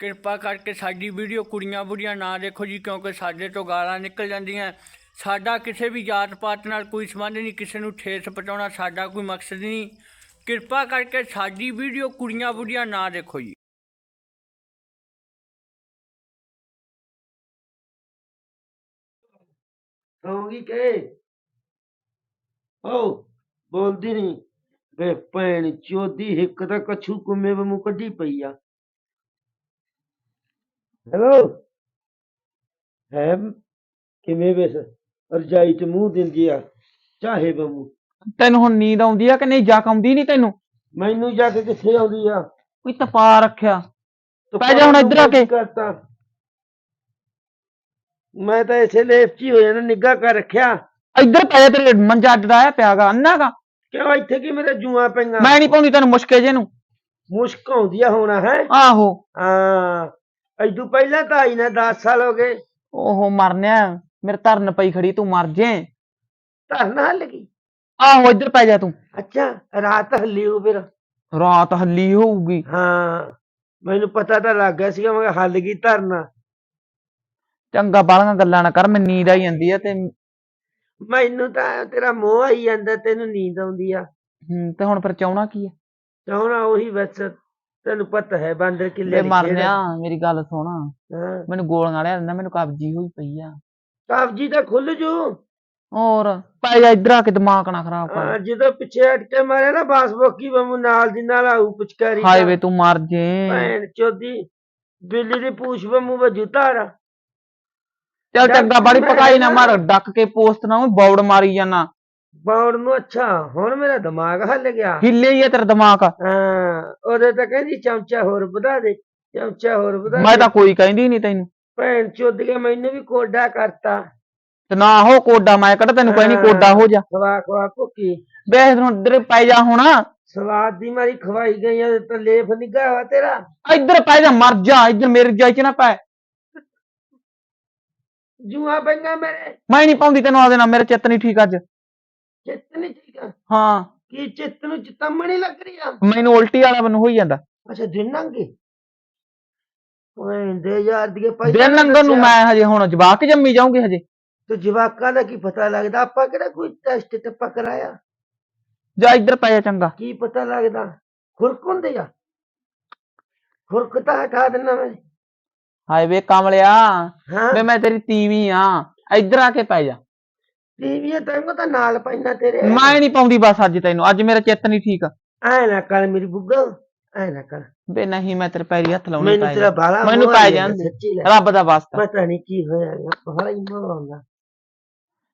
ਕਿਰਪਾ ਕਰਕੇ ਸਾਡੀ ਵੀਡੀਓ ਕੁੜੀਆਂ ਬੁੜੀਆਂ ਨਾ ਦੇਖੋ ਜੀ, ਕਿਉਂਕਿ ਸਾਡੇ ਤੋਂ ਗਾਲਾਂ ਨਿਕਲ ਜਾਂਦੀਆਂ। ਸਾਡਾ ਕਿਸੇ ਵੀ ਜਾਤ ਪਾਤ ਨਾਲ ਕੋਈ ਸੰਬੰਧ ਨਹੀਂ, ਕਿਸੇ ਨੂੰ ਠੇਸ ਪਹੁੰਚਾਉਣਾ ਸਾਡਾ ਕੋਈ ਮਕਸਦ ਨਹੀਂ। ਕਿਰਪਾ ਕਰਕੇ ਸਾਡੀ ਵੀਡੀਓ ਕੁੜੀਆਂ ਬੁੜੀਆਂ ਨਾ ਦੇਖੋ ਜੀ। ਸੌਂਗੀ ਕੇ? ਓ, ਬੋਲਦੀ ਨਹੀਂ ਵੇ ਭੈਣ, ਚੋਦੀ ਇੱਕ ਤਾਂ ਕਛੂ ਕੁੰਮੇ ਵਮੂ ਕੱਢੀ ਪਈ ਆ। ਹੈਲੋ। ਹੈ ਕਿਵੇਂ ਵੇਸ ਰਜਾਈ ਚ ਮੂੰਹ ਦਿੰਦੀ ਆ ਚਾਹੇ ਵਮੂ ਤੈਨੂੰ ਹੁਣ ਨੀਂਦ ਆਉਂਦੀ ਆ ਕਿ ਨਹੀਂ? ਜਾਕ ਆਉਂਦੀ ਨਹੀਂ ਤੈਨੂੰ? ਮੈਨੂੰ ਜਾ ਕੇ ਕਿੱਥੇ ਆਉਂਦੀ ਆ? ਕੋਈ ਤਪਾ ਰੱਖਿਆ। ਪੈ ਜਾ ਹੁਣ ਇੱਧਰ ਆ ਕੇ। ਕਰਤਾ। ਮੈਂ ਤਾਂ ਇਸੇ ਚ ਹੀ ਹੋ ਜਾਣਾ ਨਿੱਘਾ ਕਰ ਰੱਖਿਆ। ਇੱਧਰ ਪੈ ਜਾ ਤੇਰੇ ਮੰਜਾ ਡਰਾਇਆ ਪਿਆਗਾ ਅੰਨਾਗਾ ਕਿਉਂ ਇੱਥੇ ਕੀ ਮੇਰੇ ਜੂਆਂ ਪਈਆਂ? ਮੈਂ ਨਹੀਂ ਪਾਉਂਦੀ ਤੈਨੂੰ ਮੁਸ਼ਕੇ ਜੇ ਨੂੰ। ਮੁਸ਼ਕ ਆਉਂਦੀ ਆ ਹੋਣਾ ਹੈ? ਆਹੋ। ਹਾਂ। ਐਦੂ ਪਹਿਲਾਂ ਤਾਂ ਆਈ ਨਾ 10 ਸਾਲ ਹੋ ਗਏ। ਓਹੋ ਮਰਨਿਆ ਮੇਰੇ ਧਰਨ ਪਈ ਖੜੀ ਤੂੰ ਮਰ ਜੇ। ਧਰਨਾ ਹੱਲ ਗਈ ਆਹੋ ਇੱਧਰ ਪੈ ਜਾ ਤੂੰ। ਅੱਛਾ ਰਾਤ ਹੱਲੀ ਹੋ ਫਿਰ। ਰਾਤ ਹੱਲੀ ਹੋਊਗੀ। ਹਾਂ ਮੈਨੂੰ ਪਤਾ ਤਾਂ ਲੱਗ ਗਿਆ ਸੀਗਾ ਮੈਂ ਕਿਹਾ ਹੱਲ ਗਈ ਧਰਨਾ। ਚੰਗਾ ਬਾਲੀਆਂ ਗੱਲਾਂ ਨਾ ਕਰ ਮੈਨੂੰ ਨੀਂਦ ਆਈ ਜਾਂਦੀ ਆ ਤੇ ਮੈਨੂੰ ਤਾਂ ਤੇਰਾ ਮੋਹ ਆਈ ਜਾਂਦਾ ਤੈਨੂੰ ਨੀਂਦ ਆਉਂਦੀ ਆ। ਹੂੰ, ਤੇ ਹੁਣ ਫਿਰ ਚਾਹਣਾ ਕੀ ਆ? ਚਾਹਣਾ ਉਹੀ ਬਸ। ਤੈਨੂੰ ਪਤਾ ਹੈ ਬਾਂਦਰ ਕਿੱਲੇ ਦੀ ਮਰਨਿਆ ਮੇਰੀ ਗੱਲ ਸੁਣ। ਖੇਡ। ਹਾਂ। ਮੈਨੂੰ ਗੋਲੀਆਂ ਲਿਆ ਦਿੰਦਾ ਮੈਨੂੰ ਕਬਜੀ ਹੋਈ ਪਈ ਆ। ਕਬਜੀ ਤਾਂ ਖੁੱਲ ਜੂ। ਹੋਰ ਪੈ ਜਾ ਇੱਧਰ ਆ ਕੇ ਦਿਮਾਗ ਨਾ ਖਰਾਬ ਕਰ। ਹਾਂ, ਜਦੋਂ ਪਿੱਛੇ ਹਟ ਕੇ ਮਾਰੇ ਨਾ ਬਾਸਬੋਕੀ ਬੰਮੂ ਨਾਲ ਦੀ ਨਾਲ ਆਊ ਪੁਚਕਾਰੀ ਹਾਏ ਵੇ ਤੂੰ ਮਰ ਜੇ। ਭੈਣ ਚੋਦੀ ਬਿੱਲੀ ਦੀ ਪੂਛ ਬੰਮੂ ਵਜੂ ਤਾਰਾ ਚੱਲ ਚੰਗਾ ਬੜੀ ਮੈਂ ਪਕਾਈ ਨਾ ਮਾਰ ਡੱਕ ਕੇ ਪੋਸਟ ਨਾ ਬੌੜ ਮਾਰੀ ਜਾਣਾ ਬੌੜ ਨੂੰ ਅੱਛਾ ਹੁਣ ਮੇਰਾ ਦਿਮਾਗ ਹੱਲ ਗਿਆ। ਹਿੱਲੇ ਹੀ ਆ ਤੇਰਾ ਦਿਮਾਗ? ਹਾਂ ਉਹਦੇ ਤਾਂ ਕਹਿੰਦੀ ਚਮਚਾ ਹੋਰ ਵਧਾ ਦੇ ਚਮਚਾ ਹੋਰ ਵਧਾ ਮੈਂ ਦੇ। ਤਾਂ ਕੋਈ ਕਹਿੰਦੀ ਨਹੀਂ ਤੈਨੂੰ। ਭੈਣ ਚੋਦ ਕੇ ਮੈਨੂੰ ਵੀ ਕੋਡਾ ਕਰਤਾ। ਤੇ ਨਾ ਹੋ ਕੋਡਾ ਮੈਂ ਕਿਹੜਾ ਤੈਨੂੰ ਕਹਿੰਦੀ। ਕੋਡਾ ਹੋ ਜਾ। ਖਵਾ ਖਵਾ ਭੁੱਕੀ। ਵੇ ਹੁਣ ਇੱਧਰ ਪੈ ਜਾ ਹੁਣ। ਸਵਾਦ ਦੀ ਮਾਰੀ ਖਵਾਈ ਗਈ ਆ ਤੇ ਲੇਫ ਨਿੱਗਾ ਵਾ ਤੇਰਾ। ਇੱਧਰ ਪੈ ਜਾ ਮਰ ਜਾ ਇੱਧਰ ਮੇਰੇ ਜਾਈ ਚ ਨਾ ਪੈ। ਜੂਆ ਪਈਆਂ ਮੇਰੇ। ਮੈਂ ਨਹੀਂ ਪਾਉਂਦੀ ਤੈਨੂੰ ਆਦੇ ਨਾਲ ਮੇਰੇ ਚਿੱਤ ਨਹੀਂ ਠੀਕ ਅੱਜ। ਚਿੱਤ ਨਹੀਂ ਠੀਕ ਹਾਂ। ਕੀ ਚਿੱਤ ਨੂੰ ਚਿਤੰਮਣੀ ਲੱਗ ਰਹੀ ਆ? ਮੈਨੂੰ ਉਲਟੀ ਵਾਲਾ ਮੈਨੂੰ ਹੋਈ ਜਾਂਦਾ। ਅੱਛਾ ਦਿਨ ਨੰਗੇ ਓਏ ਦੇ ਯਾਰ ਦੀ ਪਹਿਲਾਂ ਦਿਨ ਲੰਘਣ ਨੂੰ। ਮੈਂ ਹਜੇ ਹੁਣ ਜਵਾਕ ਜੰਮੀ ਜਾਊਂਗੀ ਹਜੇ। ਤੇ ਜਵਾਕਾਂ ਦਾ ਕੀ ਪਤਾ ਲੱਗਦਾ? ਆਪਾਂ ਕਿਹੜਾ ਕੋਈ ਟੈਸਟ ਟੱਪਾ ਕਰਾਇਆ? ਜਾ ਇੱਧਰ ਪੈ ਜਾ ਚੰਗਾ। ਕੀ ਪਤਾ ਲੱਗਦਾ? ਖੁਰਕ ਹੁੰਦੇ ਆ। ਖੁਰਕ ਤਾਂ ਹਟਾ ਦੇਣਾ ਮੈਂ। ਹਾਏ ਵੇ ਕਮਲਿਆ। ਵੇ ਮੈਂ ਤੇਰੀ ਤੀਵੀਂ ਆ। ਇੱਧਰ ਆ ਕੇ ਪੈ ਜਾ। ਟੀਵੀ ਤੈਨੂੰ ਤਾਂ ਨਾਲ ਪੈਣਾ ਤੇਰੇ। ਮੈਂ ਨਹੀਂ ਪਾਉਂਦੀ ਬਸ ਅੱਜ ਤੈਨੂੰ ਅੱਜ ਮੇਰਾ ਚਿੱਤ ਨਹੀਂ ਠੀਕ। ਐ ਨਾ ਕਰ ਮੇਰੀ ਬੁੱਗਾ ਐ ਨਾ ਕਰ। ਵੇ ਨਹੀਂ ਮੈਂ ਤੇਰੇ ਪੈਰੀ ਹੱਥ ਲਾਉਣੀ ਮੈਨੂੰ ਤੇਰਾ ਬਾਲਾ ਮੈਨੂੰ ਪੈ ਲੈ। ਰੱਬ ਦਾ ਵਾਸਤਾ। ਪਤਾ ਨਹੀਂ ਕੀ ਹੋਇਆ ਬਾਲਾ ਹੀ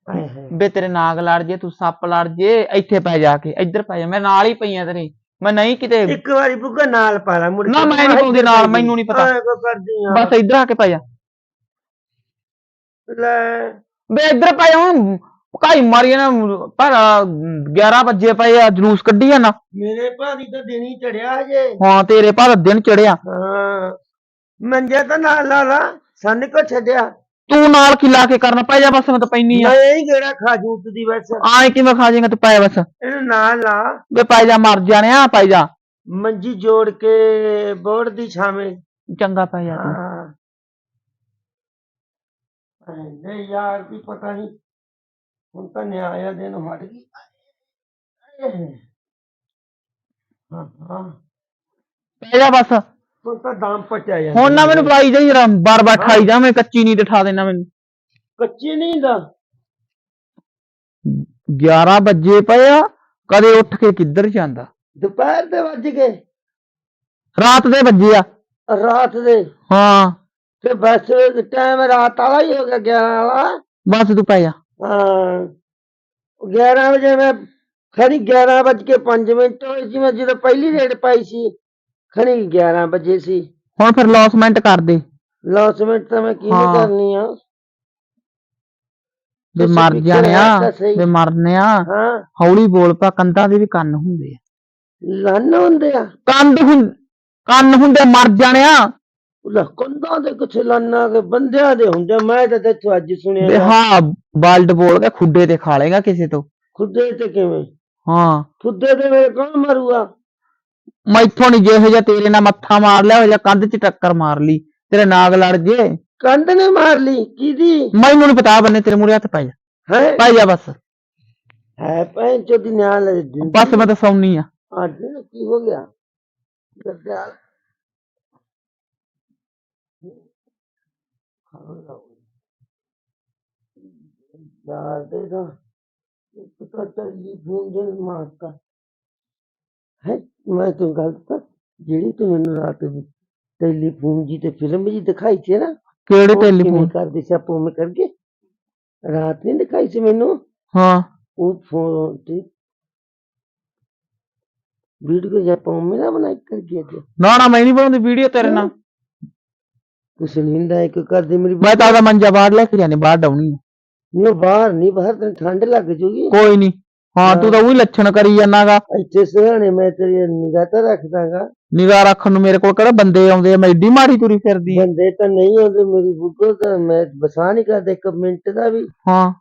ਹਾਏ ਵੇ ਤੇਰੇ ਨਾਗ ਲੜ ਜੇ ਤੂੰ ਸੱਪ ਲੜ ਜੇ ਇੱਥੇ ਪੈ ਜਾ ਕੇ ਇੱਧਰ ਪੈ ਜਾ ਮੈਂ ਨਾਲ ਹੀ ਪਈਆਂ ਤੇਰੇ। ਮੈਂ ਨਹੀਂ ਕਿਤੇ ਇੱਕ ਵਾਰੀ ਬੁੱਗਾ ਨਾਲ ਪਾ ਲਾ ਮੁੜ ਨਾ, ਮੈਂ ਨੀ ਪਾਉਂਦੀ ਨਾਲ, ਮੈਨੂੰ ਨੀ ਪਤਾ। ਬਸ ਇੱਧਰ ਆ ਕੇ ਪੈ ਜਾ। ਲੈ। ਵੇ ਇੱਧਰ ਪੈ ਜਾ ਹੁਣ ਕਾਈ ਮਾਰੀ ਨਾ ਪਰ 11 ਵਜੇ ਪਏ ਆ ਜਲੂਸ ਕੱਢੀ ਨਾ ਮੇਰੇ ਭਾਦੀ ਤਾਂ ਦਿਨ ਹੀ ਚੜਿਆ ਹਜੇ। ਹਾਂ ਤੇਰੇ ਪਰ ਦਿਨ ਚੜਿਆ। ਹਾਂ ਮੰਜੇ ਤਾਂ ਨਾਲ ਲਾ ਲਾ ਸੰਨ ਕੋ ਛੱਡਿਆ। ਤੂੰ ਨਾਲ ਖਿਲਾ ਕੇ ਕਰਨਾ? ਪੈ ਜਾ ਬਸ ਮੈਂ ਤਾਂ ਪੈਣੀ ਆ। ਮੈਂ ਹੀ ਕਿਹੜਾ ਖਾ ਜੂਤ ਦੀ ਬਸ। ਆਏ ਕਿਵੇਂ ਖਾ ਜਾਏਗਾ ਤੂੰ? ਪੈ ਬਸ। ਇਹਨੂੰ ਨਾਲ ਲਾ। ਵੇ ਪੈ ਜਾ ਮਰ ਜਾਣਿਆ ਪੈ ਜਾ। ਮੰਜੀ ਜੋੜ ਕੇ ਬੋੜ ਦੀ ਛਾਵੇਂ। ਚੰਗਾ ਪੈ ਜਾ ਤੂੰ। ਹਾਂ। ਨਹੀਂ ਯਾਰ ਵੀ ਪਤਾ ਨਹੀਂ ਹੁਣ ਤਾਂ ਨਿਆਇਆ ਦਿਨ ਹਟ ਗਈ। ਹਾਂ ਹਾਂ। ਪੈ ਜਾ ਬਸ। ਹੁਣ ਤਾਂ ਦਾਮ ਪਚਿਆ ਜਾਂਦਾ ਹੁਣ ਨਾ ਮੈਨੂੰ। ਪਲਾਈ ਜਾਈ ਜਰਾ ਬਾਰ ਬਾਰ ਖਾਈ ਜਾ ਮੈਂ ਕੱਚੀ ਨੀਂਦ ਠਾ ਦੇਣਾ ਮੈਨੂੰ। ਕੱਚੀ ਨਹੀਂ ਦਾ 11 ਵਜੇ ਪਏ ਆ ਕਦੇ ਉੱਠ ਕੇ ਕਿੱਧਰ ਜਾਂਦਾ? ਦੁਪਹਿਰ ਦੇ ਵੱਜ ਗਏ। ਰਾਤ ਦੇ ਵੱਜੇ ਆ। ਰਾਤ ਦੇ? ਹਾਂ। ਤੇ ਬਸ ਟਾਈਮ ਰਾਤ ਵਾਲਾ ਹੀ ਹੋ ਗਿਆ 11 ਵਾਲਾ। ਬਸ ਤੂੰ ਪੈ ਜਾ ਹਾਂ 11 ਵਜੇ ਮੈਂ ਖੜੀ 11 ਵੱਜ ਕੇ 5 ਮਿੰਟ ਹੋਏ ਸੀ ਮੈਂ ਜਦੋਂ ਪਹਿਲੀ ਰੇਡ ਪਾਈ ਸੀ ਖੜੀ 11 ਵਜੇ ਸੀ। ਹੁਣ ਫਿਰ ਲੌਸਮੈਂਟ ਕਰ ਦੇ। ਲੌਸਮੈਂਟ ਤਾਂ ਮੈਂ ਕਿਵੇਂ ਹਾਂ। ਕਰਨੀ ਆ? ਵੇ ਤੁਸੀਂ ਮਰ ਪਿੱਛੇ ਜਾਣਿਆ ਰਹਿ ਤਾਂ ਸਹੀ। ਵੇ ਮਰਨਿਆ ਹਾਂ। ਹੌਲੀ ਬੋਲ ਪਾ ਕੰਧਾਂ ਦੇ ਵੀ ਕੰਨ ਹੁੰਦੇ ਆ। ਲੰਨ ਹੁੰਦੇ ਆ। ਕੰਨ ਹੁੰ ਕੰਨ ਹੁੰਦੇ ਮਰ ਜਾਣਿਆ ਲੈ ਕੰਧਾਂ ਦੇ ਕੁਛ ਲੰਨਾ ਕੇ ਬੰਦਿਆਂ ਦੇ ਹੁੰਦੇ ਮੈਂ ਤਾਂ ਤੈਥੋਂ ਅੱਜ ਸੁਣਿਆ ਹਾਂ ਬਲਡ ਬੋਲ ਕੇ ਖੁੱਡੇ ਤੇ ਖਾ ਲੇਗਾ ਕਿਸੇ ਤੋਂ। ਖੁੱਦੇ ਤੇ ਕਿਵੇਂ? ਹਾਂ। ਖੁੱਦੇ ਤੇ ਮੇਰੇ ਕੌਣ ਮਰੂਗਾ? ਮੈਥੋਂ ਨਹੀਂ ਜਿਹੋ ਜਿਹਾ ਤੇਰੇ ਨਾਲ ਮੱਥਾ ਮਾਰ ਲਿਆ ਉਹ ਜਿਹਾ ਕੰਧ 'ਚ ਟੱਕਰ ਮਾਰ ਲਈ। ਤੇਰੇ ਨਾਗ ਲੜ ਜੇ ਕੰਧ ਨੇ ਮਾਰ ਲਈ? ਕਿਹਦੀ? ਮੈਨੂੰ ਨਹੀਂ ਪਤਾ ਬੰਨੇ ਤੇਰੇ ਮੂਰੇ ਹੱਥ ਪੈ ਜਾ। ਹੈ? ਪੈ ਜਾ ਬਸ। ਹੈ ਭੈਣ ਚੋਦੀ ਦਿੰਦੀ ਬਸ ਮੈਂ ਤਾਂ ਸੌਣੀ ਆ। ਅੱਜ ਕੀ ਹੋ ਗਿਆ? ਹੈ ਮੈਂ ਤੈਨੂੰ ਗੱਲ ਤਾਂ ਜਿਹੜੀ ਤੂੰ ਮੈਨੂੰ ਰਾਤ ਟੈਲੀਫੋਨ? ਜੀ ਤੇ ਫਿਲਮ ਜੀ ਦਿਖਾਈ ਸੀ ਨਾ ਕਿਹੜੇ ਟੈਲੀਫੋਨ ਕਰਦੇ ਸੀ ਆਪੋ ਮੈਂ ਕਰਕੇ? ਰਾਤ ਨਹੀਂ ਦਿਖਾਈ ਸੀ ਮੈਨੂੰ? ਹਾਂ। ਉਹ ਫੋਨ ਤੇ ਵੀਡੀਓ ਜਾਂ ਪੌਮੇ ਨਾ ਬਣਾ ਕਰ ਗਿਆ ਤੇ ਨਾ ਨਾ ਮੈਂ ਨਹੀਂ ਬਣਾਉਂਦੀ ਵੀਡੀਓ ਤੇਰੇ ਨਾਲ। ਕੁਛ ਨਹੀਂ ਹੁੰਦਾ ਇੱਕ ਕਰਦੇ ਮੇਰੀ ਮੈਂ ਤਾਂ ਉਹਦਾ ਮੰਜਾ ਬਾਹਰ ਲੈ ਕੇ ਜਾਣੇ ਬਾਹਰ ਡਾਉਣੀ ਆ। ਨਾ ਬਾਹਰ ਨਹੀਂ ਬਾਹਰ ਤੈਨੂੰ ਠੰਡ ਲੱਗ ਜੂਗੀ। ਕੋਈ ਨਹੀਂ। ਹਾਂ ਤੂੰ ਤਾਂ ਉਹੀ ਲੱਛਣ ਕਰੀ ਜਾਣਾਗਾ ਇੱਥੇ ਸਹਾਣੇ ਮੈਂ ਤੇਰੀ ਨਿਗਾਹ ਤਾਂ ਰੱਖਦਾਗਾ। ਨਿਗਾਹ ਰੱਖਣ ਨੂੰ ਮੇਰੇ ਕੋਲ ਕਿਹੜਾ ਬੰਦੇ ਆਉਂਦੇ ਆ? ਮੈਂ ਏਡੀ ਮਾੜੀ ਤੁਰੀ ਫਿਰਦੀ ਆ। ਬੰਦੇ ਤਾਂ ਨਹੀਂ ਆਉਂਦੇ ਮੇਰੀ ਤਾਂ ਮੈਂ ਬਸਾ ਨਹੀਂ ਕਰਦਾ ਇੱਕ ਮਿੰਟ ਦਾ ਵੀ। ਹਾਂ।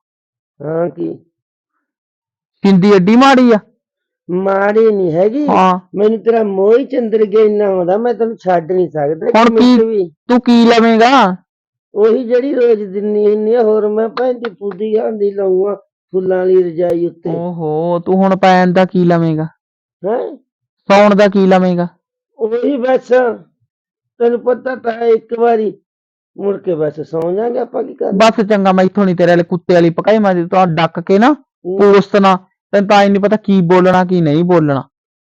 ਹਾਂ ਕੀ? ਸਿੰਦੀ ਏਡੀ ਮਾੜੀ ਆ। ਮਾੜੀ ਨਹੀਂ ਹੈਗੀ। ਹਾਂ। ਮੈਨੂੰ ਤੇਰਾ ਮੋਹ ਹੀ ਚੰਦਰ ਗਿਆ ਇੰਨਾ ਆਉਂਦਾ ਮੈਂ ਤੈਨੂੰ ਛੱਡ ਨਹੀਂ ਸਕਦਾ ਹੁਣ ਕੀ- ਵੀ। ਤੂੰ ਕੀ ਲਵੇਂਗਾ? ਉਹੀ ਜਿਹੜੀ ਰੋਜ਼ ਦਿੰਨੀ ਹੁੰਨੀ ਆ ਹੋਰ ਮੈਂ ਭੈਂਦੀ ਫੁੱਦੀ ਆਂਦੀ ਲਾਉਂਗਾ ਫੁੱਲਾਂ ਵਾਲੀ ਰਜਾਈ ਉੱਤੇ। ਓਹੋ ਤੂੰ ਹੁਣ ਪੈਣ ਦਾ ਕੀ ਲਵੇਂਗਾ? ਹੈ? ਸੌਣ ਦਾ ਕੀ ਲਵੇਂਗਾ? ਉਹੀ ਬਸ ਤੈਨੂੰ ਪਤਾ ਤਾਂ ਹੈ ਇੱਕ ਵਾਰੀ ਮੁੜ ਕੇ ਬਸ ਸੌਂ ਜਾਾਂਗੇ ਆਪਾਂ ਕੀ ਕਰਨਾ ਬਸ ਚੰਗਾ ਮੈਂ ਇੱਥੋਂ ਨਹੀਂ ਤੇਰੇ ਵਾਲੇ ਕੁੱਤੇ ਵਾਲੀ ਪਕਾਈ ਮੈਂ ਤਾਂ ਡੱਕ ਕੇ ਨਾ ਪੋਸਟ ਨਾ ਤੈਨੂੰ ਤਾਂ ਹੀ ਨਹੀਂ ਪਤਾ ਕੀ ਬੋਲਣਾ ਕੀ ਨਹੀਂ ਬੋਲਣਾ।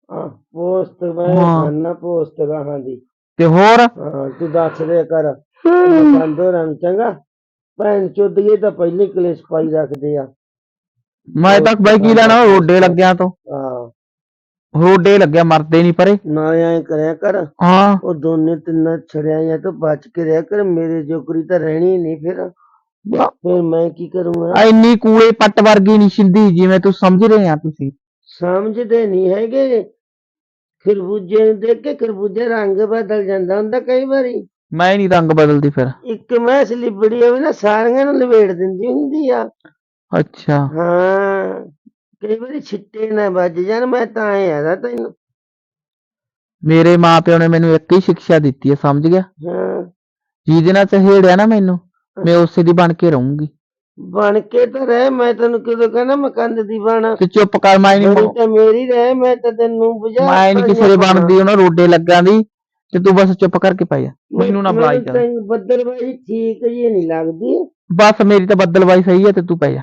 ਹਾਂ ਪੋਸਟ ਮੈਂ ਹਾਂ। ਖਾਨਾ ਪੋਸਟ ਗਾਹਾਂ ਦੀ। ਤੇ ਹੋਰ? ਹਾਂ ਤੂੰ ਦੱਸ ਦੇ ਕਰ। ਬੰਦੋ ਰਾਂ ਚੰਗਾ। ਭੈਣ ਚੋਦੀਏ ਤਾਂ ਪਹਿਲੇ ਕਲੇਸ਼ ਪਾਈ ਰੱਖਦੇ ਆ। ਮੈਂ ਤਾਂ ਬਾਈ ਕੀ ਲੈਣਾ ਰੋਡੇ ਲੱਗਿਆ ਤੋਂ। ਹਾਂ। ਰੋਡੇ ਲੱਗਿਆ ਮਰਦੇ ਨਹੀਂ ਪਰੇ। ਨਾ ਐ ਕਰਿਆ ਕਰ। ਹਾਂ। ਉਹ ਦੋਨੇ ਤਿੰਨਾਂ ਛੜਿਆ ਜਾਂ ਤੋਂ ਬਚ ਕੇ ਰਿਹਾ ਕਰ। ਮੇਰੇ ਜੋਕਰੀ ਤਾਂ ਰਹਿਣੀ ਨਹੀਂ ਫਿਰ। ਫਿਰ ਮੈਂ ਕੀ ਕਰੂੰਗਾ? ਇੰਨੀ ਕੂਲੇ ਪੱਟ ਵਰਗੀ ਨਹੀਂ ਸਿੰਦੀ ਜਿਵੇਂ ਤੂੰ ਸਮਝ ਰਹੇ ਆ ਤੁਸੀਂ। ਸਮਝਦੇ ਨਹੀਂ ਹੈਗੇ। ਖਰਬੂਜੇ ਨੂੰ ਦੇਖ ਕੇ ਖਰਬੂਜੇ ਰੰਗ ਬਦਲ ਜਾਂਦਾ ਹੁੰਦਾ ਕਈ ਵਾਰੀ। ਮੈਂ ਨਹੀਂ ਰੰਗ ਬਦਲਦੀ ਫਿਰ। ਇੱਕ ਮੈਸ ਲਿਬੜੀ ਹੋਵੇ ਨਾ ਸਾਰੀਆਂ ਨੂੰ ਲਵੇੜ ਦਿੰਦੀ ਹੁੰਦੀ ਆ। ਅੱਛਾ। ਹਾਂ ਕਈ ਵਾਰੀ ਛਿੱਟੇ ਨਾ ਵੱਜ ਜਾਣ ਮੈਂ ਤਾਂ ਐ ਆਦਾ ਤੈਨੂੰ। ਮੇਰੇ ਮਾਪਿਓ ਨੇ ਮੈਨੂੰ ਇੱਕ ਹੀ ਸਿੱਖਿਆ ਦਿੱਤੀ ਹੈ ਸਮਝ ਗਿਆ? ਹਾਂ। ਜਿਹਦੇ ਨਾਲ ਸਹੇੜਿਆ ਨਾ ਮੈਨੂੰ। ਮੈਂ ਉਸੇ ਦੀ ਬਣ ਕੇ ਰਹੂੰਗੀ। ਬਣ ਕੇ ਤਾਂ ਰਹਿ ਮੈਂ ਤੈਨੂੰ ਕਦੋਂ ਕਹਿੰਦਾ ਮੈਂ ਕੰਧ ਦੀ ਬਣ ਤੇ ਚੁੱਪ ਕਰ ਮੈਂ ਨਹੀਂ ਤਾਂ ਮੇਰੀ ਰਹਿ ਮੈਂ ਤਾਂ ਤੈਨੂੰ ਬੁਝਾ ਮੈਂ ਨਹੀਂ ਕਿਸੇ ਦੇ ਬਣਦੀ ਉਹਨਾਂ ਰੋਡੇ ਲੱਗਾ ਦੀ ਤੇ ਤੂੰ ਬਸ ਚੁੱਪ ਕਰਕੇ ਪੈ ਜਾ। ਮੈਨੂੰ ਨਾ ਬੁਲਾਈ ਤੈਨੂੰ ਬੱਦਲਬਾਈ ਠੀਕ ਜੀ ਨਹੀਂ ਲੱਗਦੀ। ਬਸ ਮੇਰੀ ਤਾਂ ਬੱਦਲਵਾਈ ਸਹੀ ਹੈ ਤੇ ਤੂੰ ਪੈ ਜਾ।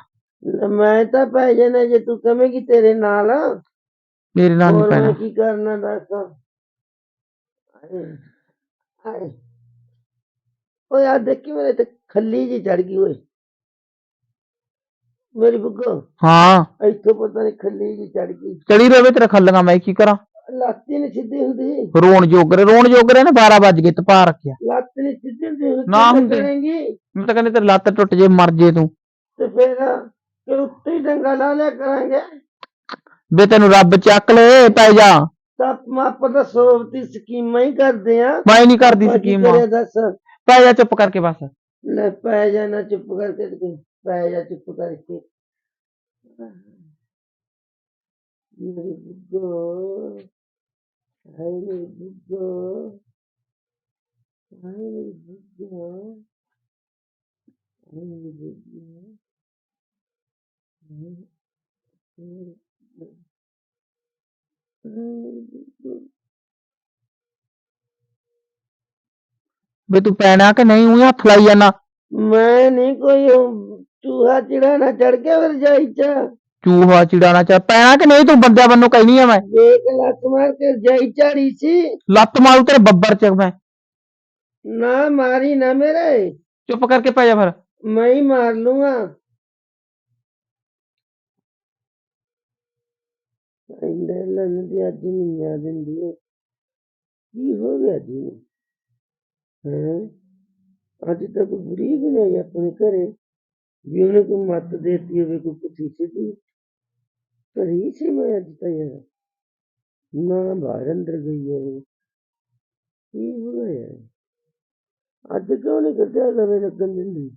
ਮੈਂ ਤਾਂ ਪੈ ਜਾਣਾ ਜੇ ਤੂੰ ਕਹੇਂਗੀ ਤੇਰੇ ਨਾਲ। ਮੇਰੇ ਨਾਲ ਨਹੀਂ ਹੋਰ ਮੈਂ ਪੈਣਾ। ਕੀ ਕਰਨਾ ਦੱਸ। ਹਾਏ, ਹਾਏ। ਓਏ ਆ ਦੇਖੀ ਮੇਰੇ ਤੇ ਖੱਲੀ ਜੀ ਚੜ ਗਈ ਓਏ। ਮੇਰੀ ਬੁੱਗੋ ਹਾਂ। ਇੱਥੋਂ ਪਤਾ ਨਹੀਂ ਖੱਲੀ ਜੀ ਚੜ ਗਈ। ਚੜੀ ਰਵੇ ਤੇਰਾ ਖੱਲੀਆਂ ਮੈਂ ਕੀ ਕਰਾਂ? ਲੱਤ ਨਹੀਂ ਸਿੱਧੀ ਹੁੰਦੀ। ਰੋਣ ਜੋਗਰੇ ਰੋਣ ਜੋਗਰੇ ਨੇ 12 ਵੱਜ ਗਏ ਤਪਾ ਰੱਖਿਆ। ਲੱਤ ਨਹੀਂ ਸਿੱਧੀ ਹੁੰਦੀ ਨਾ ਹੁੰਦੀ। ਮੈਂ ਤਾਂ ਕਹਿੰਦੇ ਤੇਰੀ ਲੱਤ ਟੁੱਟ ਜੇ ਮਰ ਜੇ ਤੂੰ। ਤੇ ਫਿਰ ਫਿਰ ਉੱਤੇ ਡੰਗਾ ਲਾ ਲਿਆ ਕਰਾਂਗੇ। ਵੇ ਤੈਨੂੰ ਰੱਬ ਚੱਕ ਲੈ ਪੈ ਜਾ। ਤਾਂ ਮਾਪ ਦਾ ਸੋਵਤੀ ਸਕੀਮਾਂ ਹੀ ਕਰਦੇ ਆ। ਮੈਂ ਨਹੀਂ ਕਰਦੀ ਕੀ ਸਕੀਮ। ਦੱਸ? ਪੈ ਜਾ ਚੁੱਪ ਕਰਕੇ ਬਸ ਲੈ ਪੈ ਜਾ, ਨਾ ਚੁੱਪ ਕਰਕੇ ਤੇ ਪੈ ਜਾ ਚੁੱਪ ਕਰਕੇ ਮੇਰੀ ਬੁੱਗੋ ਹਾਏ ਮੇਰੀ ਬੁੱਗੋ ਹਾਏ ਮੇਰੀ ਬੁੱਗੋ ਹਾਏ ਮੇਰੀ ਬੁੱਗੋ ਹਾਏ ਮੇਰੀ ਬੁੱਗੋ। ਹਾਏ ਮੇਰੀ ਬੁੱਗੋ। ਵੇ ਤੂੰ ਪੈਣਾ ਕਿ ਨਹੀਂ ਉਹੀ ਹੱਥ ਲਾਈ ਜਾਣਾ ਮੈਂ ਨਹੀਂ ਕੋਈ ਉਹ ਚੂਹਾ ਚਿੜਾ ਚੜ ਗਿਆ ਫਿਰ ਜਾਈ ਚ। ਚੂਹਾ ਚਿੜਾਣਾ ਚਾ ਪੈਣਾ ਕਿ ਨਹੀਂ ਤੂੰ ਬੰਦਿਆਂ ਬੰਨੋ ਕਹਿਨੀ ਆ ਮੈਂ? ਵੇਖ ਲੱਤ ਮਾਰ ਕੇ ਜਾਈ ਝਾੜੀ ਸੀ। ਲੱਤ ਮਾਰੂ ਤੇਰੇ ਬੱਬਰ ਚ ਮੈਂ। ਨਾ ਮਾਰੀ ਨਾ ਮੇਰੇ। ਚੁੱਪ ਕਰਕੇ ਪੈ ਜਾ ਫਿਰ। ਮੈਂ ਹੀ ਮਾਰ ਲੂੰਗਾ। ਇੰਦੇ ਲੰਨ ਦੀ ਅੱਜ ਨਹੀਂ ਯਾਦ ਦਿੰਦੀ ਹੈ ਕੀ ਹੋ ਗਿਆ ਜੀ? ਹਾਂ? ਅੱਜ ਤੱਕ ਬੁਰੀ ਵੀ ਨਹੀਂ ਆਪਣੇ ਘਰੇ ਵੀ ਉਹਨੇ ਕੋਈ ਮੱਤ ਦੇਤੀ ਹੋਵੇ, ਕੋਈ ਪੁੱਛੀ ਸੀ ਕਰੀ ਸੀ ਮੈਂ ਅੱਜ ਤਾਂ ਯਾਰ ਨਾ ਬਾਹਰ ਅੰਦਰ ਗਈ ਹੈ ਕੀ ਹੋ ਅੱਜ ਕਿਉਂ ਨਹੀਂ ਕੱਢਿਆ ਲਵੇ ਲੱਗਣ ਦਿੰਦੀ?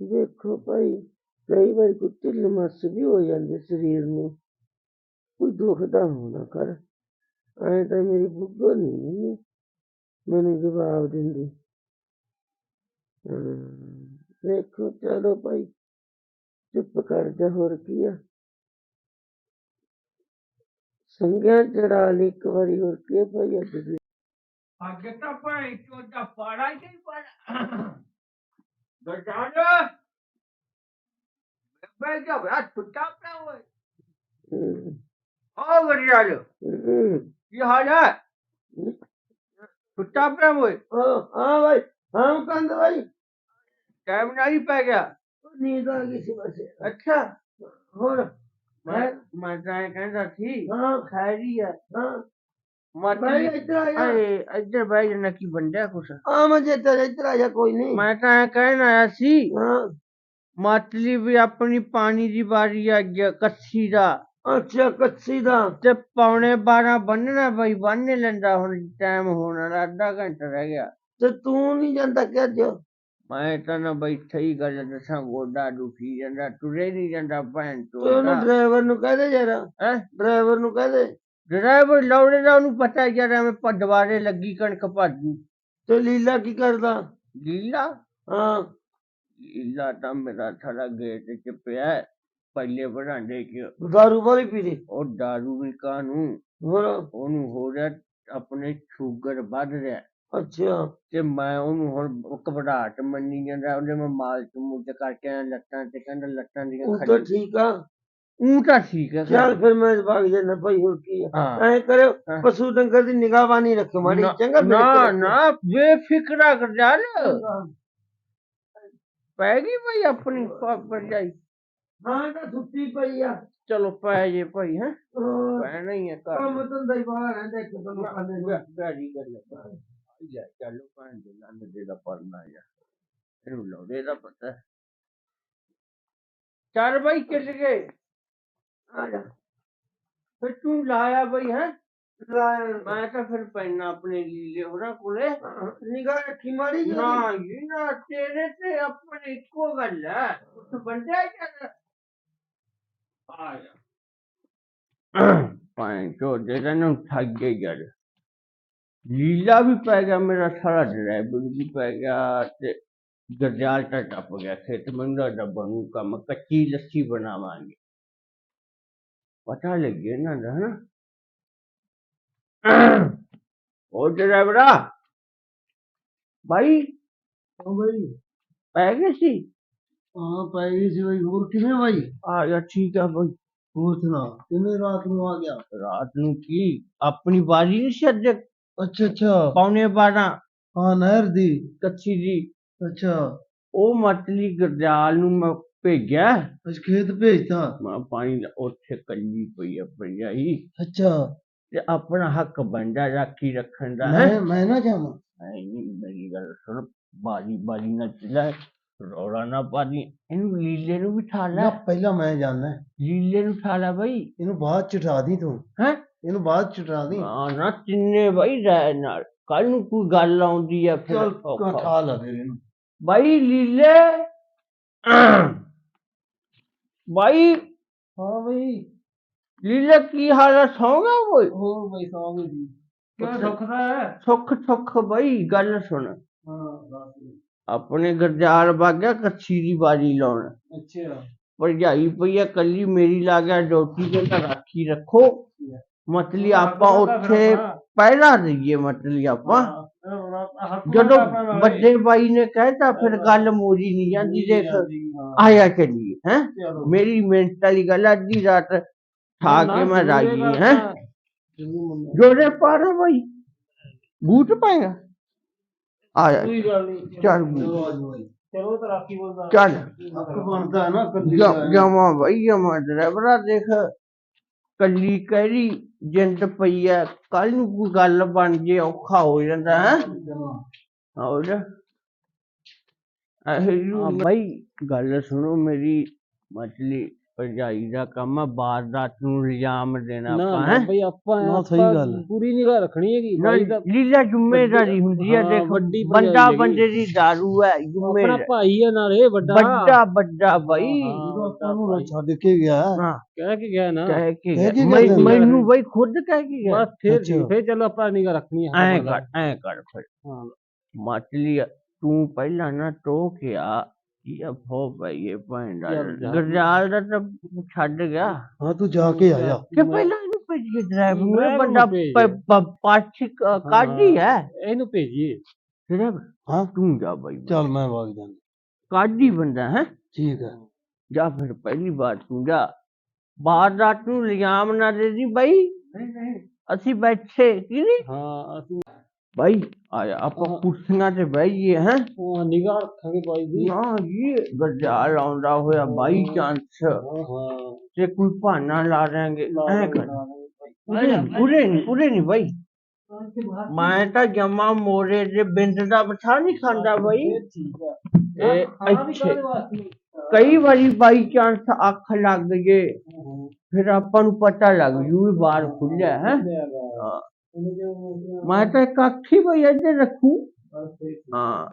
ਦੇਖੋ ਭਾਈ, ਕਈ ਵਾਰੀ ਕੋਈ ਢਿੱਲ ਮੱਸ ਵੀ ਹੋ ਜਾਂਦੇ ਸਰੀਰ ਨੂੰ। ਕੋਈ ਦੁਖਦਾ ਹੋਣਾ ਕਰ। ਐ ਤਾਂ ਮੇਰੀ ਬੁੱਗੋ ਨਹੀਂ ਮੈਨੂੰ ਜਵਾਬ ਦਿੰਦੀ। ਦੇਖੋ ਚਲੋ ਭਾਈ ਚੁੱਪ ਕਰ ਜਾ ਹੋਰ ਕੀ ਆ? ਸੰਗਿਆ ਚੜਾ ਲਈ ਇੱਕ ਵਾਰੀ ਹੋਰ ਕੀ ਆ ਭਾਈ ਅੱਜ ਦੀ? ਅੱਗੇ ਤਾਂ ਭਾਈ ਚੋਦਾ ਪਾੜਾ ਹੀ ਨਹੀਂ ਪਾੜਾ। ਗਜਾਨ ਬੈ ਜਾ ਬੈ ਟੁੱਟਾ ਪਿਆ ਹੋਏ ਆ ਗਜਾਨ ਹਮ, ਕੀ ਹਾਲ ਹੈ? ਟੁੱਟਾ ਪਿਆ ਹੋਏ ਹਾਂ ਹਾਂ ਭਾਈ ਹਾਂ ਕੰਦ ਭਾਈ ਟਾਈਮ ਨਹੀਂ ਪੈ ਗਿਆ ਨੀਂਦ ਆ ਗਈ ਸੀ ਬਸ ਅੱਛਾ ਹੋਰ ਮੈਂ ਮੈਂ ਤਾਂ ਇਹ ਕਹਿੰਦਾ ਸੀ ਹਾਂ ਖੈਰੀ ਹੈ ਹਾਂ ਮਤ ਭਾਈ ਇੱਧਰ ਆ ਜਾ ਅਰੇ ਇੱਧਰ ਬਹਿ ਜਾਣਾ ਕੀ ਬੰਦਿਆ ਕੁਛ ਆ ਮਜੇ ਤੇ ਇੱਧਰ ਆ ਜਾ ਕੋਈ ਨਹੀਂ ਮੈਂ ਤਾਂ ਇਹ ਕਹਿਣ ਆਇਆ ਸੀ ਹਾਂ ਅੱਛਾ ਕੱਚੀ ਦਾ। ਤੇ ਪੌਣੇ 12 ਬੰਨਣਾ ਬਈ ਬੰਨ ਲੈਂਦਾ ਹੁਣ ਟਾਈਮ ਹੋਣ ਵਾਲਾ ਅੱਧਾ ਘੰਟਾ ਰਹਿ ਗਿਆ। ਤੇ ਤੂੰ ਨਹੀਂ ਜਾਂਦਾ ਕਿ ਅੱਜ? ਮੈਂ ਤਾਂ ਨਾ ਬਈ ਸਹੀ ਗੱਲ ਦੱਸਾਂ ਗੋਡਾ ਦੁਖੀ ਜਾਂਦਾ ਤੁਰੇ ਨਹੀਂ ਜਾਂਦਾ ਭੈਣ ਤੇ ਉਹਨੂੰ ਡਰਾਈਵਰ ਨੂੰ ਕਹਿ ਦੇ ਜਰਾ। ਹੈ? ਡਰਾਈਵਰ ਨੂੰ ਕਹਿ ਦੇ। ਡਰਾਈਵਰ ਲੌੜੇ ਦਾ ਉਹਨੂੰ ਪਤਾ ਯਾਰ ਐਵੇਂ ਪਦਵਾਰੇ ਲੱਗੀ ਕਣਕ ਭਾਜੂ ਤੇ ਲੀਲਾ ਕੀ ਕਰਦਾ? ਲੀਲਾ? ਹਾਂ। ਲੀਲਾ ਤਾਂ ਮੇਰਾ ਥੜਾ ਗੇਟ ਚ ਪਿਆ। ਹੈ, ਪਹਿਲੇ ਬਰਾਂਡੇ ਚ। ਦਾਰੂ ਵਾਲੀ ਪੀ ਲਈ ਉਹ ਦਾਰੂ ਵੀ ਕਾਨੂੰ ਹੋਰ? ਉਹਨੂੰ ਹੋ ਰਿਹਾ ਆਪਣੇ ਸ਼ੂਗਰ ਵੱਧ ਰਿਹਾ। ਅੱਛਾ। ਤੇ ਮੈਂ ਉਹਨੂੰ ਹੁਣ ਘਬਰਾਹਟ ਮੰਨੀ ਜਾਂਦਾ ਉਹਦੇ ਮੈਂ ਮਾਲ ਚ ਮੁੱਝ ਕਰਕੇ ਆਇਆ ਲੱਤਾਂ ਤੇ ਕਹਿੰਦਾ ਲੱਤਾਂ ਦੀਆਂ ਉਹ ਤਾਂ ਖੜੀ ਠੀਕ ਆ। ਉਹ ਤਾਂ ਠੀਕ ਹੈ ਚੱਲ ਫਿਰ ਮੈਂ ਭਾਗ ਜਾਣਾ ਭਾਈ ਹੋਰ ਕੀ ਆ। ਹਾਂ। ਐ ਕਰਿਓ ਹਾਂ। ਪਸ਼ੂ ਡੰਗਰ ਦੀ ਨਿਗਾਹਬਾਨੀ ਰੱਖੋ ਮਾੜੀ ਨਾ- ਚੰਗਾ ਮੇਰੇ ਨਾ ਕੋਲ। ਨਾ ਬੇਫਿਕਰਾ ਕਰ ਜਾ। ਪੈ ਗਈ ਭਾਈ ਆਪਣੀ ਭਰਜਾਈ। ਹਾਂ ਤਾਂ ਸੁੱਤੀ ਪਈ ਆ ਚਲੋ ਪੈ ਜੇ ਭਾਈ ਹੈ ਹੋਰ ਪੈਣਾ ਹੀ ਹੈ ਘਰ ਕੰਮ ਧੰਦਾ ਹੀ ਬਾਹਰ ਰਹਿੰਦਾ ਇੱਕ ਦੋ ਖਾਂਦੇ ਨੂੰ ਗਾੜੀ ਕਰ ਲੱਗਾ ਜਾ ਚਲੋ ਭੈਣ ਦੇ ਲੰਨ ਦੇ ਦਾ ਪਰਨਾ ਜਾ ਇਹਨੂੰ ਲਾਉਦੇ ਦਾ ਪਤਾ ਹੈ। ਚੱਲ ਭਾਈ ਚੱਲ ਗਏ ਆ ਜਾ ਫਿਰ ਤੂੰ ਲਾਇਆ ਬਈ ਹੈ ਲਾਇਆ ਮੈਂ ਤਾਂ ਫਿਰ ਪੈਣਾ ਆਪਣੇ ਲੀਲੇ ਹੋਰਾਂ ਕੋਲੇ ਨਿਗਾਹ ਰੱਖੀ ਮਾੜੀ ਜੀ ਨਾ ਜੀ ਨਾ ਤੇਰੇ ਤੇ ਆਪਣੀ ਇੱਕੋ ਗੱਲ ਹੈ ਉਸ ਬੰਦੇ ਚੱਲ ਆ ਜਾ ਪਾਣੀ ਚੋ ਦੇ ਤੈਨੂੰ ਠੱਗੇ ਯਾਰ ਲੀਲਾ ਵੀ ਪੈ ਗਿਆ ਮੇਰਾ ਸਾਰਾ ਡਰਾਈਵਰ ਵੀ ਪੈ ਗਿਆ ਤੇ ਗਰਜਾਲ ਤਾਂ ਟੱਪ ਗਿਆ ਖੇਤ ਮੰਗਾ ਦਾ ਬਣੂ ਕੰਮ ਕੱਚੀ ਲੱਸੀ ਬਣਾਵਾਂਗੇ ਪਤਾ ਹਾਂ ਬਾਈ ਪੈ ਸੀ ਗਈ ਬਾਈ ਹੋਰ ਕਿਵੇਂ ਬਾਈ? ਆ ਗਿਆ ਠੀਕ ਆ ਭਾਈ ਹੋਰ ਸੁਣਾ ਕਿਵੇਂ ਰਾਤ ਨੂੰ ਆ ਗਿਆ? ਰਾਤ ਨੂੰ ਕੀ? ਆਪਣੀ ਬਾਜੀ ਨਹੀਂ ਸੀ ਅੱਜ? ਅੱਛਾ ਅੱਛਾ। ਪੌਣੇ 12 ਹਾਂ ਨਹਿਰ ਦੀ। ਕੱਚੀ ਜੀ। ਅੱਛਾ। ਉਹ ਮਤਲੀ ਗਰਜਾਲ ਨੂੰ ਮੈਂ ਭੇਜਿਆ। ਅੱਜ ਖੇਤ ਭੇਜਤਾ? ਮੈਂ ਪਾਣੀ ਦਾ ਉੱਥੇ ਕੱਲੀ ਪਈ ਆ ਭਰਜਾਈ। ਅੱਛਾ। ਤੇ ਆਪਣਾ ਹੱਕ ਬੰਦਾ ਰਾਖੀ ਰੱਖਣ ਦਾ ਮੈਂ ਮੈਂ ਨਾ ਜਾਵਾਂ। ਨਹੀਂ ਮੇਰੀ ਗੱਲ ਸੁਣ ਬਾਜੀ ਬਾਜੀ ਨਾ ਚਲਾ। ਰੌਲਾ ਨਾ ਪਾਦੀ ਇਹਨੂੰ ਲੀਲੇ ਨੂੰ ਬਿਠਾ ਲੈ। ਨਾ ਪਹਿਲਾਂ ਮੈਂ ਜਾਣਾ ਲੀਲੇ ਨੂੰ ਠਾ ਲੈ ਬਈ। ਇਹਨੂੰ ਬਾਅਦ ਚ ਉਠਾ ਦੀ ਤੂੰ। ਹੈ? ਇਹਨੂੰ ਬਾਅਦ ਚ ਉਠਾ ਦੀ। ਨਾ ਨਾ ਤਿੰਨੇ ਬਈ ਰਹਿ ਨਾਲ। ਕੱਲ ਨੂੰ ਕੋਈ ਗੱਲ ਆਉਂਦੀ ਆ ਫਿਰ ਚੱਲ ਔਖਾ। ਉਠਾ ਲਾ ਫਿਰ ਇਹਨੂੰ। ਬਾਈ ਲੀਲੇ। ਬਾਈ। ਹਾਂ ਬਈ। ਲੀਲੇ ਕੀ ਹਾਲ ਹੈ ਸੌਂਗਾ ਓਏ ਹੋਰ ਬਈ ਸੌਂ ਗਈ ਜੀ। ਕਿਆ ਸੁੱਖ ਦਾ ਹੈ? ਸੁੱਖ ਸੁੱਖ ਬਈ ਗੱਲ ਸੁਣ। ਹਾਂ ਦੱਸ। ਦੇ। ਆਪਣੇ ਗਰਜਾਲ ਬਾਗਿਆ ਕੱਛੀ ਦੀ ਬਾਜੀ ਲਾਉਣ ਅੱਛਾ ਭਰਜਾਈ ਪਈ ਆ ਕੱਲੀ ਮੇਰੀ ਲਾ ਗਿਆ ਡੋਟੀ ਤੇ ਤਾਂ ਰਾਖੀ ਰੱਖੋ ਮਤਲੀ ਆਪਾਂ ਉੱਥੇ ਪਹਿਲਾਂ ਰਹੀਏ ਮਤਲੀ ਆਪਾਂ ਜਦੋਂ ਵੱਡੇ ਬਾਈ ਨੇ ਕਹਿਤਾ ਫਿਰ ਗੱਲ ਮੋਰੀ ਨਹੀਂ ਜਾਂਦੀ ਦੇਖ ਆਇਆ ਚੱਲੀਏ ਹੈ ਮੇਰੀ ਮਿਹਨਤ ਵਾਲੀ ਗੱਲ ਆ, ਅੱਧੀ ਰਾਤ ਠਾ ਕੇ ਮੈਂ ਰਾਜੀ ਹੈ ਜੋੜੇ ਪਾਰ ਬਾਈ ਬੂਟ ਪਾਏਗਾ ਆਇਆ ਕੋਈ ਗੱਲ ਨਹੀਂ ਚੱਲ ਚਲੋ ਤਾਂ ਰਾਖੀ ਬੋਲਦਾ ਚੱਲ ਹੱਕ ਬਣਦਾ ਹੈ ਨਾ ਕੱਲੀ ਜਮਾ ਬਾਈ ਜਮਾ ਡਰਾਈਵਰਾ ਦੇਖ ਕੱਲੀ ਕਹਿਰੀ ਜਿੰਦ ਪਈ ਐ ਕੱਲ ਨੂੰ ਕੋਈ ਗੱਲ ਬਣ ਜੇ ਔਖਾ ਹੋ ਜਾਂਦਾ ਹੈ ਹੋਰ ਇਹ ਬਾਈ ਗੱਲ ਸੁਣੋ ਮੇਰੀ ਮਤਲੀ ਭਰਜਾਈ ਦਾ ਕੰਮ ਆ ਬਾਰਦਾਤ ਨੂੰ ਇਲਜ਼ਾਮ ਦੇਣਾ ਆਪਾਂ ਹੈ? ਬਈ ਆਪਾਂ ਨਾ, ਸਹੀ ਆਪਾਂ ਗੱਲ ਹੈ। ਪੂਰੀ ਨਿਗਾਹ ਰੱਖਣੀ ਹੈਗੀ ਬਾਈ ਦਾ ਲੀਲਾ ਜ਼ਿੰਮੇਦਾਰੀ ਹੁੰਦੀ ਹੈ ਹਾਂ, ਦੇਖ ਵੱਡੀ ਬੰਦਾ ਭਰਜਾਈ ਬੰਦੇ ਦੀ ਦਾਰੂ ਹੈ ਆਪਣਾ ਜ਼ਿੰਮੇਦਾਰੀ ਭਾਈ ਹੈ ਨਾਲੇ ਵੱਡਾ। ਵੱਡਾ ਵੱਡਾ ਬਾਈ। ਹਾਂ। ਆਪਾਂ ਨੂੰ ਨਾ ਛੱਡ ਕੇ ਗਿਆ। ਕਹਿ ਕੇ ਗਿਆ ਨਾ। ਕਹਿ ਕੇ ਕਹਿ ਕੇ ਗਿਆ। ਗਿਆ ਮੈਂ- ਮੈਨੂੰ ਬਈ ਖੁਦ ਕਹਿ ਕੇ ਗਿਆ। ਬਸ ਫੇਰ ਅੱਛਾ। ਫੇਰ ਚੱਲ ਆਪਾਂ ਨਿਗਾ ਰੱਖਣੀ ਹੈ ਐ ਕਰ ਐ ਕਰ ਫਿਰ। ਹਾਂ। ਮਤਲੀ ਤੂੰ ਪਹਿਲਾਂ ਨਾ ਟੋ ਕੇ ਆ। ਕੀ ਆ ਭੋ ਬਈ ਇਹ ਯਾਰ। ਗਰਜਾਲ ਦਾ ਤਾਂ ਛੱਡ ਗਿਆ। ਹਾਂ ਤੂੰ ਜਾ ਕੇ ਆਇਆ। ਕਿ ਪਹਿਲਾਂ ਇਹਨੂੰ ਭੇਜੀਏ ਡਰਾਈਵਰ ਨੂੰ। ਬੰਦਾ ਨੂੰ ਭੇਜ। ਪ- ਪ- ਪਾਛੀ ਕ- ਕਾਢੀ ਹੈ। ਇਹਨੂੰ ਭੇਜੀਏ। ਡਰਾਈਵਰ ਹਾਂ। ਤੂੰ ਜਾ ਬਈ ਚੱਲ ਮੈਂ ਵਗ ਜਾਂਦਾ। ਕਾਢੀ ਬੰਦਾ ਹੈ। ਠੀਕ ਹੈ। ਜਾ ਫਿਰ ਪਹਿਲੀ ਵਾਰ ਤੂੰ ਜਾ। ਬਾਹਰ ਰਾਤ ਨੂੰ ਲਿਆਮ ਨਾ ਦੇ ਦੀ ਬਈ ਅਸੀਂ ਬੈਠੇ ਕੀ ਨਹੀਂ? ਹਾਂ ਅਸੀਂ ਭਾਈ ਆਇਆ ਆਪਾਂ ਕੁਰਸੀਆਂ ਤੇ ਬਹਿਈਏ ਹੈ ਨਿਗਾ ਰੱਖਾਂਗੇ ਬਾਈ ਦੀ ਨਾ ਇਹ ਗਰਜਾਲ ਆਉਂਦਾ ਹੋਇਆ ਬਾਈ ਚਾਂਸ ਹਾਂ ਹਾਂ ਤੇ ਕੋਈ ਬਹਾਨਾ ਲਾ ਦੇਂਗੇ ਲਾ ਐ ਦਾਂਗੇ, ਕਰ ਲਾ ਦਾਂਗੇ। ਪੂਰੇ ਨਹੀਂ ਪੂਰੇ ਨਹੀਂ ਪੂਰੇ ਨਹੀਂ ਬਾਈ ਮੈਂ ਤਾਂ ਜਮਾ ਮੋਰੇ ਦੇ ਬਿੰਦ ਦਾ ਮਠਾ ਨਹੀਂ ਖਾਂਦਾ ਬਾਈ ਠੀਕ ਹੈ ਇਹ ਖਾਣਾ ਵੀ ਇੱਥੇ ਕਾਹਦੇ ਵਾਸਤੇ? ਕਈ ਵਾਰੀ ਬਾਈ ਮੈਂ ਤਾਂ ਇੱਕ ਅੱਖ ਹੀ ਬਈ ਇੱਧਰ ਰੱਖੂ। ਹਾਂ।